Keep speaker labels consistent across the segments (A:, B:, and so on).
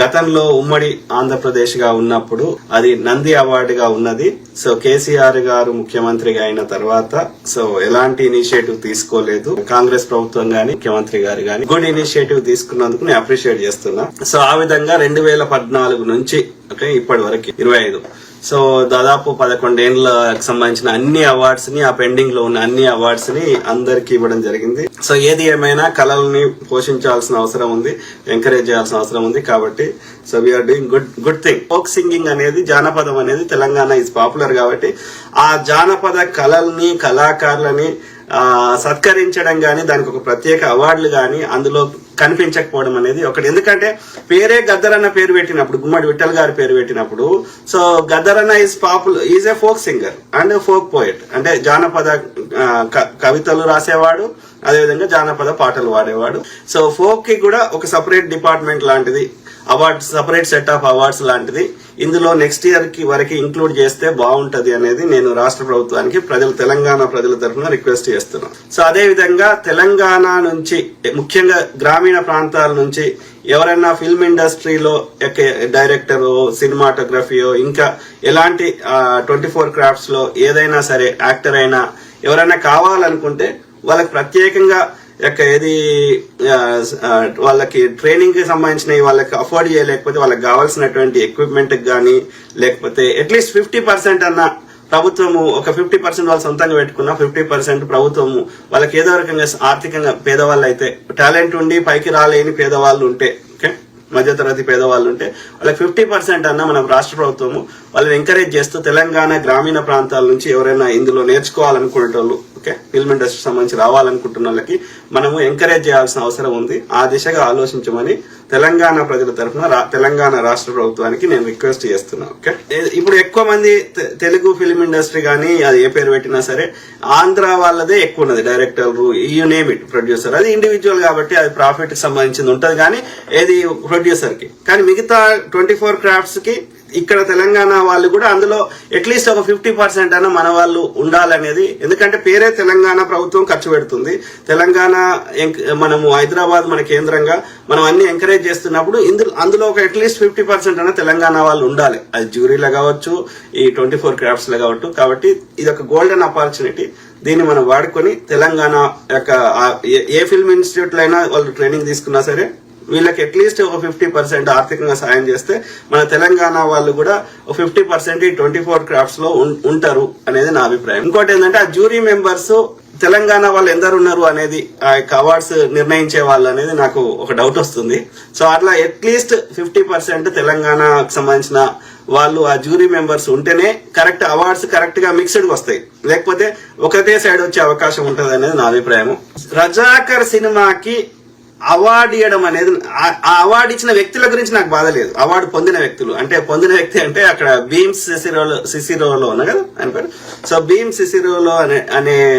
A: గతంలో ఉమ్మడి ఆంధ్రప్రదేశ్గా ఉన్నప్పుడు అది నంది అవార్డుగా ఉన్నది. సో కేసీఆర్ గారు ముఖ్యమంత్రిగా అయిన తర్వాత సో ఎలాంటి ఇనిషియేటివ్ తీసుకోలేదు. కాంగ్రెస్ ప్రభుత్వం గాని ముఖ్యమంత్రి గారు గాని గుడ్ ఇనిషియేటివ్ తీసుకున్నందుకు నేను అప్రిషియేట్ చేస్తున్నా. సో ఆ విధంగా రెండు వేల పద్నాలుగు నుంచి ఓకే ఇప్పటి వరకు ఇరవై ఐదు. సో దాదాపు పదకొండేళ్ళకి సంబంధించిన అన్ని అవార్డ్స్ని ఆ పెండింగ్లో ఉన్న అన్ని అవార్డ్స్ని అందరికి ఇవ్వడం జరిగింది. సో ఏది ఏమైనా కళల్ని పోషించాల్సిన అవసరం ఉంది ఎంకరేజ్ చేయాల్సిన అవసరం ఉంది కాబట్టి so we are doing good good thing folk singing అనేది జానపదం అనేది తెలంగాణ ఇస్ పాపులర్ కాబట్టి ఆ జానపద కళల్ని కళాకారులని సత్కరించడం కానీ దానికి ఒక ప్రత్యేక అవార్డులు కానీ అందులో కనిపించకపోవడం అనేది ఒకటి. ఎందుకంటే పేరే గద్దరన్న పేరు పెట్టినప్పుడు గుమ్మడి విఠల్ గారి పేరు పెట్టినప్పుడు సో గద్దరన్న is popular is a folk singer and folk poet అంటే జానపద క- కవితలు రాసేవాడు అదేవిధంగా జానపద పాటలు పాడేవాడు సో ఫోక్కి కూడా ఒక సపరేట్ డిపార్ట్మెంట్ లాంటిది awards separate set of awards లాంటిది. ఇందులో నెక్స్ట్ ఇయర్కి వరకు ఇంక్లూడ్ చేస్తే బాగుంటది అనేది నేను రాష్ట్ర ప్రభుత్వానికి ప్రజలు తెలంగాణ ప్రజల తరఫున రిక్వెస్ట్ చేస్తున్నాను సో అదే విధంగా తెలంగాణ నుంచి ముఖ్యంగా గ్రామీణ ప్రాంతాల నుంచి ఎవరైనా ఫిల్మ్ ఇండస్ట్రీలో డైరెక్టర్ సినిమాటోగ్రఫీయో ఇంకా ఎలాంటి ట్వంటీ ఫోర్ క్రాఫ్ట్స్లో ఏదైనా సరే యాక్టర్ అయినా ఎవరైనా కావాలనుకుంటే వాళ్ళకి ప్రత్యేకంగా యొక్క ఏది వాళ్ళకి ట్రైనింగ్కి సంబంధించినవి వాళ్ళకి అఫోర్డ్ చేయలేకపోతే వాళ్ళకి కావాల్సినటువంటి ఎక్విప్మెంట్ కానీ లేకపోతే అట్లీస్ట్ ఫిఫ్టీ పర్సెంట్ అన్న ప్రభుత్వము ఒక ఫిఫ్టీ పర్సెంట్ వాళ్ళు సొంతంగా పెట్టుకున్న ఫిఫ్టీ పర్సెంట్ ప్రభుత్వము వాళ్ళకి ఏదో రకంగా ఆర్థికంగా పేదవాళ్ళు అయితే టాలెంట్ ఉండి పైకి రాలేని పేదవాళ్ళు ఉంటే ఓకే? మధ్యతరగతి పేదవాళ్ళు ఉంటే వాళ్ళకి ఫిఫ్టీ పర్సెంట్ అన్న మన రాష్ట్ర ప్రభుత్వము వాళ్ళని ఎంకరేజ్ చేస్తూ తెలంగాణ గ్రామీణ ప్రాంతాల నుంచి ఎవరైనా ఇందులో నేర్చుకోవాలనుకునే వాళ్ళు ఓకే? ఫిల్మ్ ఇండస్ట్రీ సంబంధించి రావాలనుకుంటున్న వాళ్ళకి మనము ఎంకరేజ్ చేయాల్సిన అవసరం ఉంది. ఆ దిశగా ఆలోచించమని తెలంగాణ ప్రజల తరఫున రా- తెలంగాణ రాష్ట్ర ప్రభుత్వానికి నేను రిక్వెస్ట్ చేస్తున్నా ఓకే? ఇప్పుడు ఎక్కువ మంది తె- తెలుగు ఫిల్మ్ ఇండస్ట్రీ కానీ అది ఏ పేరు పెట్టినా సరే ఆంధ్ర వాళ్ళదే ఎక్కువ ఉన్నది. Director you name it producer అది ఇండివిజువల్ కాబట్టి అది ప్రాఫిట్కి సంబంధించింది ఉంటుంది కానీ ఏది ప్రొడ్యూసర్కి. కానీ మిగతా ట్వంటీ ఫోర్ క్రాఫ్ట్స్కి ఇక్కడ తెలంగాణ వాళ్ళు కూడా అందులో అట్లీస్ట్ ఒక ఫిఫ్టీ పర్సెంట్ అన్న మన వాళ్ళు ఉండాలనేది. ఎందుకంటే పేరే తెలంగాణ ప్రభుత్వం ఖర్చు పెడుతుంది. తెలంగాణ మనము హైదరాబాద్ మన కేంద్రంగా మనం అన్ని ఎంకరేజ్ చేస్తున్నప్పుడు ఇందులో అందులో ఒక అట్లీస్ట్ ఫిఫ్టీ పర్సెంట్ అన్న తెలంగాణ వాళ్ళు ఉండాలి. అది జ్యూరీలో కావచ్చు ఈ ట్వంటీ ఫోర్ క్రాఫ్ట్స్లో కావచ్చు. కాబట్టి ఇది ఒక గోల్డెన్ ఆపర్చునిటీ దీన్ని మనం వాడుకొని తెలంగాణ యొక్క ఏ- ఏ ఫిల్మ్ ఇన్స్టిట్యూట్లో అయినా వాళ్ళు ట్రైనింగ్ తీసుకున్నా సరే వీళ్ళకి అట్లీస్ట్ ఒక ఫిఫ్టీ పర్సెంట్ ఆర్థికంగా సాయం చేస్తే మన తెలంగాణ వాళ్ళు కూడా ఒక ఫిఫ్టీ పర్సెంట్ ఈ ట్వంటీ ఫోర్ క్రాఫ్ట్స్లో ఉంటారు అనేది నా అభిప్రాయం. ఇంకోటి ఏంటంటే ఆ జ్యూరీ మెంబర్స్ తెలంగాణ వాళ్ళు ఎందరు ఉన్నారు అనేది ఆ యొక్క అవార్డ్స్ నిర్ణయించే వాళ్ళు అనేది నాకు ఒక డౌట్ వస్తుంది. సో అట్లా అట్లీస్ట్ ఫిఫ్టీ పర్సెంట్ తెలంగాణకు సంబంధించిన వాళ్ళు ఆ జ్యూరీ మెంబర్స్ ఉంటేనే కరెక్ట్ అవార్డ్స్ కరెక్ట్గా మిక్స్డ్ వస్తాయి. లేకపోతే ఒకటే సైడ్ వచ్చే అవకాశం ఉంటది అనేది నా అభిప్రాయం రజాకర్ సినిమాకి అవార్డు ఇవ్వడం అనేది ఆ- అవార్డు ఇచ్చిన వ్యక్తుల గురించి నాకు బాధ లేదు. అవార్డు పొందిన వ్యక్తులు. అంటే పొందిన వ్యక్తి అంటే అక్కడ భీమ్స్ సిసిరోలో సిసిరోలో ఉన్నా కదా? ఆయన పేరు? సో భీమ్ సిసిరోలో అనే అనే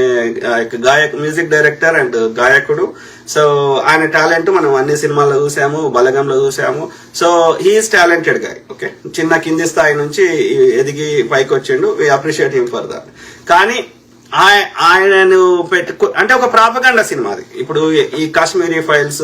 A: గాయక మ్యూజిక్ డైరెక్టర్ అండ్ గాయకుడు. సో ఆయన టాలెంట్ మనం అన్ని సినిమాల్లో చూసాము బలగంలో చూసాము. So he is talented guy okay చిన్న కింది స్థాయి నుంచి ఎదిగి పైకి వచ్చిండు we appreciate him for that కానీ ఆయనను పెట్టుకో అంటే ఒక ప్రాపగండ సినిమా అది ఇప్పుడు ఈ- ఈ కాశ్మీరీ ఫైల్స్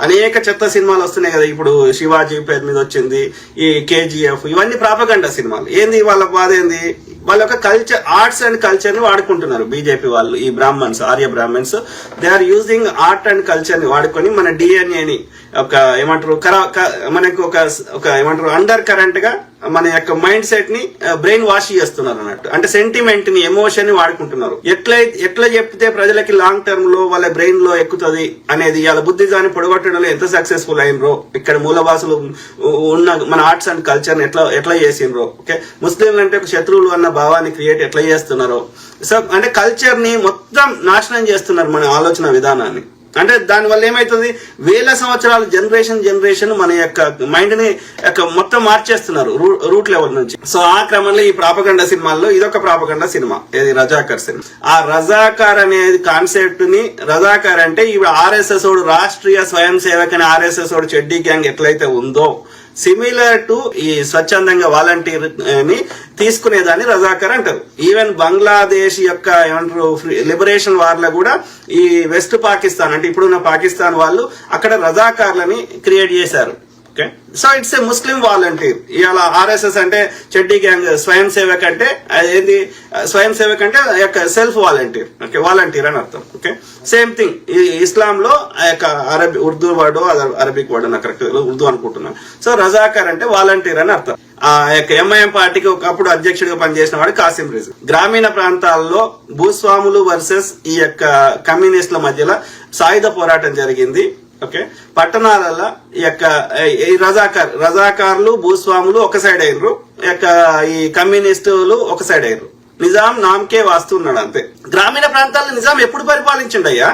A: అనేక చెత్త సినిమాలు వస్తున్నాయి కదా. ఇప్పుడు శివాజీ పేరు మీద వచ్చింది ఈ కేజీఎఫ్ ఇవన్నీ ప్రాపగండ సినిమాలు. ఏంది వాళ్ళ బాధ ఏంది? వాళ్ళ యొక్క కల్చర్ ఆర్ట్స్ అండ్ కల్చర్ని వాడుకుంటున్నారు బీజేపీ వాళ్ళు ఈ Brahmans Arya Brahmans. They are using art and కల్చర్ని వాడుకొని మన డిఎన్ఏని ఒక ఏమంటారు క- మనకు ఒక ఒక ఏమంటారు అండర్ కరెంట్గా మన యొక్క మైండ్ సెట్ని బ్రెయిన్ వాష్ చేస్తున్నారు అన్నట్టు. అంటే సెంటిమెంట్ని ఎమోషన్ని వాడుకుంటున్నారు. ఎట్లా ఎట్లా చెప్తే ప్రజలకి లాంగ్ టర్మ్లో వాళ్ళ బ్రెయిన్లో ఎక్కుతుంది అనేది వాళ్ళ బుద్ధిజాన్ని పొడగొట్టడంలో ఎంత సక్సెస్ఫుల్ అయినరో ఇక్కడ మూలవాసులు ఉన్న మన ఆర్ట్స్ అండ్ కల్చర్ ఎట్లా ఎట్లా చేసిండ్రో ఓకే ముస్లింలు అంటే ఒక శత్రువులు అన్న భావాన్ని క్రియేట్ ఎట్లా చేస్తున్నారో. సో అంటే కల్చర్ని మొత్తం నాశనం చేస్తున్నారు మన ఆలోచన విధానాన్ని. అంటే దాని వల్ల ఏమైతుంది? వేల సంవత్సరాలు జనరేషన్ జనరేషన్ మన యొక్క మైండ్ని యొక్క మొత్తం మార్చేస్తున్నారు రూ- రూట్ లెవెల్ నుంచి. సో ఆ క్రమంలో ఈ ప్రాపగండ సినిమాల్లో ఇదొక ప్రాపగండ సినిమా. ఇది రజాకర్ సినిమా. ఆ రజాకర్ అనేది కాన్సెప్ట్ని రజాకర్ అంటే ఇవి ఆర్ఎస్ఎస్ ఓడు రాష్ట్రీయ స్వయం సేవక్ అని ఆర్ఎస్ఎస్ ఓడు చెడ్డీ గ్యాంగ్ ఎట్లయితే ఉందో సిమిలర్ టు ఈ స్వచ్ఛందంగా వాలంటీర్ eh, ని తీసుకునేదాన్ని రజాకర్ అంటారు. ఈవెన్ బంగ్లాదేశ్ యొక్క ఏమంటారు లిబరేషన్ వార్లో కూడా ఈ వెస్ట్ పాకిస్తాన్ అంటే ఇప్పుడున్న పాకిస్తాన్ వాళ్ళు అక్కడ రజాకార్లని క్రియేట్ చేశారు. Okay so it's a Muslim volunteer ఇవాళ ఆర్ఎస్ఎస్ అంటే చెడ్డీ గ్యాంగ్ స్వయం సేవక్ అంటే ఏది? స్వయం సేవక్ అంటే ఆ యొక్క సెల్ఫ్ వాలంటీర్ ఓకే వాలంటీర్ అని అర్థం. ఓకే సేమ్ థింగ్ ఈ ఇస్లాం లో ఆ యొక్క అరబీ ఉర్దూ వర్డ్ అరబిక్ వర్డ్ నాకు కరెక్ట్ ఉర్దూ అనుకుంటున్నాను సో రజాకర్ అంటే వాలంటీర్ అని అర్థం. ఆ యొక్క ఎంఐఎం పార్టీకి ఒకప్పుడు అధ్యక్షుడిగా పనిచేసిన వాడు కాసిం రిజు. గ్రామీణ ప్రాంతాల్లో భూస్వాములు వర్సెస్ ఈ యొక్క కమ్యూనిస్టుల మధ్యలో సాయుధ పోరాటం జరిగింది. ఓకే? పట్టణాలలో ఈ యొక్క ఈ రజాకార్ రజాకార్లు భూస్వాములు ఒక సైడ్ అయినరు ఈ యొక్క ఈ కమ్యూనిస్టులు ఒక సైడ్ అయినరు నిజాం నామకే వాస్తున్నాడు అంతే. గ్రామీణ ప్రాంతాల్లో నిజాం ఎప్పుడు పరిపాలించిండయ్యా?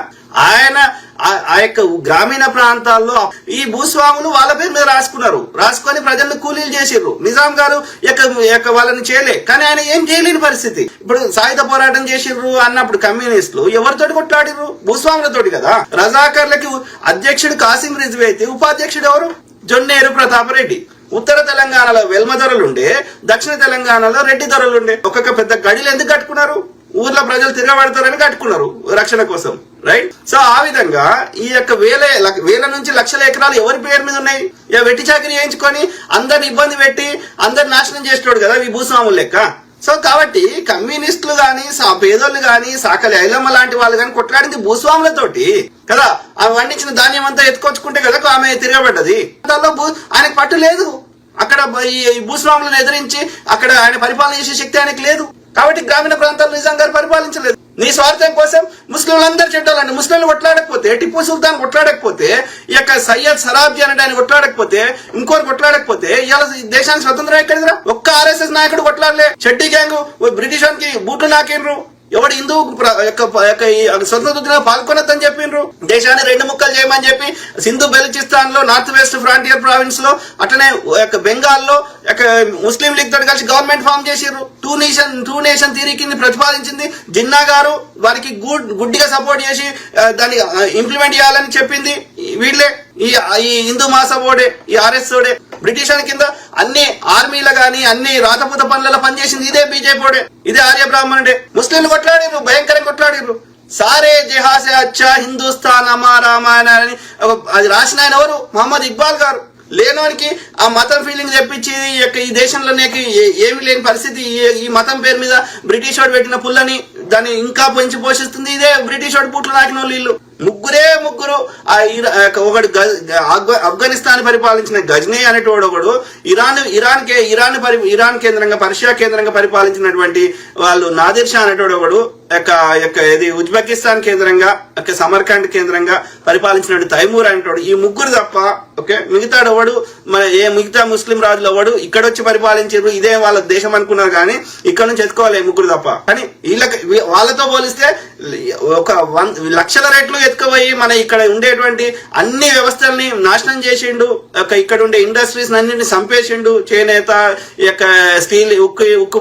A: ఆయన ఆ- ఆ యొక్క గ్రామీణ ప్రాంతాల్లో ఈ భూస్వాములు వాళ్ళ పేరు మీద రాసుకున్నారు. రాసుకొని ప్రజలను కూలీలు చేసిర్రు. నిజాం గారు యొక్క వాళ్ళని చేయలే. కానీ ఆయన ఏం చేయలేని పరిస్థితి. ఇప్పుడు సాయుధ పోరాటం చేసిర్రు అన్నప్పుడు కమ్యూనిస్టులు ఎవరితోటి కొట్లాడిర్రు? భూస్వాములతోటి కదా. రజాకర్లకి అధ్యక్షుడు కాసిం రిజ్వీ అయితే ఉపాధ్యక్షుడు ఎవరు? జొన్నేరు ప్రతాపరెడ్డి. ఉత్తర తెలంగాణలో వెల్మ ధరలుండే దక్షిణ తెలంగాణలో రెడ్డి ధరలుండే ఒక్కొక్క పెద్ద గడిలు ఎందుకు కట్టుకున్నారు? ఊర్లో ప్రజలు తిరగబడతారని కట్టుకున్నారు రక్షణ కోసం రైట్ సో ఆ విధంగా ఈ యొక్క వేల వేల నుంచి లక్షల ఎకరాలు ఎవరి పేరు మీద ఉన్నాయి? ఇక వెట్టి చాకరీ చేయించుకొని అందరిని ఇబ్బంది పెట్టి అందరిని నాశనం చేసేటోడు కదా ఈ భూస్వాములు లెక్క. సో కాబట్టి కమ్యూనిస్టులు గాని సా- పేదోళ్ళు గాని సాకలి ఐలమ్మ లాంటి వాళ్ళు కానీ కొట్లాడింది భూస్వాములతోటి కదా? ఆమె వండించిన ధాన్యం అంతా ఎత్తుకొచ్చుకుంటే కదా ఆమె తిరగబడ్డది. దానిలో భూ ఆయనకు పట్టు లేదు. అక్కడ ఈ ఈ భూస్వాములను ఎదిరించి అక్కడ ఆయన పరిపాలన చేసే శక్తి ఆయనకు లేదు. కాబట్టి గ్రామీణ ప్రాంతాల్లో నిజాం గారు పరిపాలించలేదు. నీ స్వార్థం కోసం ముస్లింలందరూ చెడ్డాలండి. ముస్లింలు కొట్లాడకపోతే టిప్పు సుల్తాన్ కొట్లాడకపోతే ఈ యొక్క సయ్యద్ సరాబ్జీ అనే ఆయన కొట్లాడకపోతే ఇంకోరు కొట్లాడకపోతే ఇవాళ దేశానికి స్వతంత్రం ఎక్కడిదిరా? ఒక్క ఆర్ఎస్ఎస్ నాయకుడు కొట్లాడలే. చెట్టి గ్యాంగ్ బ్రిటిష్ వానికి బూట్లు నాకిండ్రు. ఎవడు హిందూ ప్ర- యొక్క స్వతంత్ర పాల్గొనొద్దని చెప్పిండ్రు దేశాన్ని రెండు ముక్కలు చేయమని చెప్పి సింధు బెలుచిస్తాన్లో నార్త్ వెస్ట్ ఫ్రాంటియర్ ప్రావిన్స్లో అట్లనే యొక్క బెంగాల్లో ముస్లిం లీగ్ తోటి కలిసి గవర్నమెంట్ ఫామ్ చేసిర్రు. Two nation two nation theory కింద ప్రతిపాదించింది జిన్నా గారు. వారికి గుడ్ గుడ్డిగా సపోర్ట్ చేసి దాన్ని ఇంప్లిమెంట్ చేయాలని చెప్పింది. వీళ్ళే. ఈ హిందూ హిందూ మహాసభోడే ఈ ఆర్ఎస్ ఓడే బ్రిటిష్ అని కింద అన్ని ఆర్మీల గాని అన్ని రాతపూత పనులలో పనిచేసింది ఇదే బీజేపీడే ఇదే ఆర్య బ్రాహ్మణుడే. ముస్లింలు కొట్లాడిర్రు భయంకరంగా కొట్లాడిర్రు. సారే జహాసే అచ్చా హిందుస్థాన్ అమా రామాయణ అని అది రాసిన ఆయన ఎవరు? మహమ్మద్ ఇక్బాల్ గారు. లేనోనికి ఆ మతం ఫీలింగ్ తెప్పించి ఈ యొక్క ఈ దేశంలో నీకు ఏమి ఏమీ లేని పరిస్థితి. ఈ- ఈ మతం పేరు మీద బ్రిటిష్ వాడు పెట్టిన పుల్లని దాన్ని ఇంకా పెంచి పోషిస్తుంది. ఇదే బ్రిటిష్ వాడు పుట్లు నాకిన వాళ్ళు వీళ్ళు. ముగ్గురే ముగ్గురు ఆ ఒకడు ఆఫ్ఘనిస్తాన్ పరిపాలించిన గజ్నే అనేటోడు ఒకడు. ఇరాన్ ఇరాన్ కే ఇరాన్ పరి ఇరాన్ కేంద్రంగా పర్షియా కేంద్రంగా పరిపాలించినటువంటి వాళ్ళు నాదిర్ షా అనేటోడు ఒకడు. యొక్క యొక్క ఇది ఉజ్బెకిస్తాన్ కేంద్రంగా యొక్క సమర్కాండ్ కేంద్రంగా పరిపాలించిన తైమూర్ అనేటోడు ఈ ముగ్గురు తప్ప ఓకే మిగతా ఎవడు మన ఏ మిగతా ముస్లిం రాజులు ఎవడు ఇక్కడ వచ్చి పరిపాలించారు ఇదే వాళ్ళ దేశం అనుకున్నారు కానీ ఇక్కడ నుంచి ఎత్తుకోవాలి ఈ ముగ్గురు తప్ప. కానీ వీళ్ళకి వాళ్ళతో పోలిస్తే ఒక వన్ లక్షల రెట్లు ఎత్తుకుపోయి మన ఇక్కడ ఉండేటువంటి అన్ని వ్యవస్థల్ని నాశనం చేసిండు ఒక ఇక్కడ ఉండే ఇండస్ట్రీస్ అన్నింటిని చంపేసిండు చేనేత ఈ యొక్క స్టీల్ ఉక్కు ఉక్కు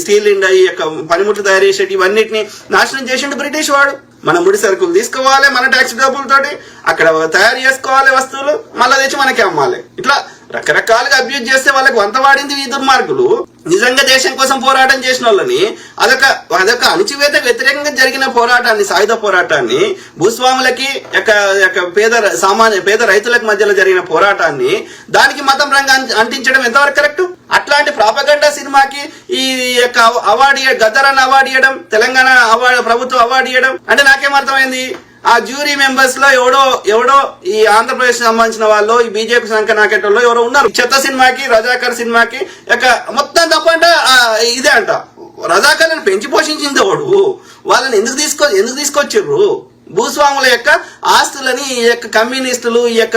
A: స్టీల్ ఇండ ఈ యొక్క పనిముట్లు తయారు చేసేటి ఇవన్నిటిని నాశనం చేసిండు బ్రిటిష్ వాడు. మన ముడి సరుకులు తీసుకోవాలి మన ట్యాక్స్ డబ్బులతోటి అక్కడ తయారు చేసుకోవాలి వస్తువులు మళ్ళీ తెచ్చి మనకి అమ్మాలి. ఇట్లా రకరకాలుగా అబ్యూజ్ చేస్తే వాళ్ళకి వంత వాడింది ఈ దుర్మార్గులు. నిజంగా దేశం కోసం పోరాటం చేసిన వాళ్ళని అదొక అదొక అణిచివేత వ్యతిరేకంగా జరిగిన పోరాటాన్ని సాయుధ పోరాటాన్ని భూస్వాములకి యొక్క యొక్క పేద సామాన్య పేద రైతులకు మధ్యలో జరిగిన పోరాటాన్ని దానికి మతం రంగ అంటించడం ఎంతవరకు కరెక్ట్? అట్లాంటి ప్రాపగండా సినిమాకి ఈ యొక్క అవార్డు ఇయ్య- గద్దరన్ అవార్డు ఇవ్వడం తెలంగాణ అవార్డు ప్రభుత్వం అవార్డు ఇవ్వడం అంటే నాకేం అర్థమైంది? ఆ జ్యూరీ మెంబర్స్లో ఎవడో ఎవడో ఈ ఆంధ్రప్రదేశ్ సంబంధించిన వాళ్ళు ఈ బీజేపీ సంఖ్య నాకెట్లో ఎవరో ఉన్నారు. చెత్త సినిమాకి రజాకర్ సినిమాకి యొక్క మొత్తం తప్పంటే ఆ, ఇదే అంట. రజాకర్లను పెంచి పోషించింది వాడు వాళ్ళని ఎందుకు తీసుకో ఎందుకు తీసుకొచ్చిర్రు భూస్వాముల యొక్క ఆస్తులని ఈ యొక్క కమ్యూనిస్టులు ఈ యొక్క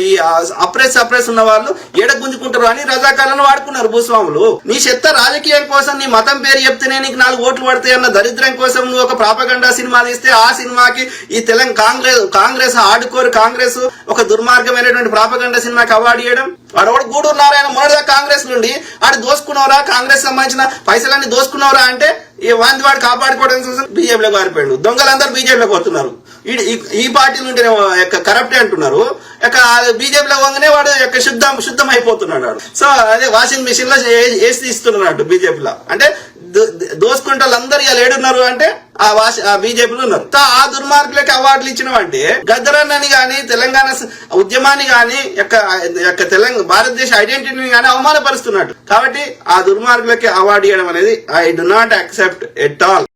A: ఈ అప్రెస్ అప్రెస్ ఉన్న వాళ్ళు ఎడ గుంజుకుంటారు అని రజాకాలను వాడుకున్నారు భూస్వాములు. నీ చెత్త రాజకీయం కోసం నీ మతం పేరు చెప్తేనే నీకు నాలుగు ఓట్లు పడతాయి అన్న దరిద్రం కోసం నువ్వు ఒక ప్రాపగండా సినిమా తీస్తే ఆ సినిమాకి ఈ తెలంగాణ కాంగ్రెస్ కాంగ్రెస్ ఆడుకోరు కాంగ్రెస్ ఒక దుర్మార్గమైనటువంటి ప్రాపగండా సినిమాకి అవార్డు ఇవ్వడం వాడు గూడు గూడూరు నారాయణ మొదటిదా కాంగ్రెస్ నుండి. ఆడు దోసుకున్నవరా? కాంగ్రెస్ సంబంధించిన పైసలన్నీ దోసుకున్నవరా అంటే ఈ వాంది వాడు కాపాడుకోవడం కోసం బీజేపీలో పారిపోయాడు. దొంగలందరూ బీజేపీలోకి వస్తున్నారు ఈ- ఈ- పార్టీ నుండి యొక్క కరప్టే అంటున్నారు. యొక్క బీజేపీలో పోగానే వాడు యొక్క శుద్ధం శుద్ధం అయిపోతున్నాడు. వాడు. సో అదే వాషింగ్ మిషన్లో వేసి తీస్తున్నాడు బీజేపీలో. అంటే దో- వాళ్ళందరూ ఇలా ఏడున్నారు అంటే ఆ వాష ఆ బీజేపీలు ఉన్నారు. తా ఆ దుర్మార్గులకి అవార్డులు ఇచ్చిన ఇచ్చినవంటే గద్దరన్నని గాని తెలంగాణ ఉద్యమాన్ని గాని యొక్క యొక్క తెలంగాణ భారతదేశ ఐడెంటిటీని గాని అవమానపరుస్తున్నాడు. కాబట్టి ఆ దుర్మార్గులకి అవార్డు ఇవ్వడం అనేది I do not accept at all.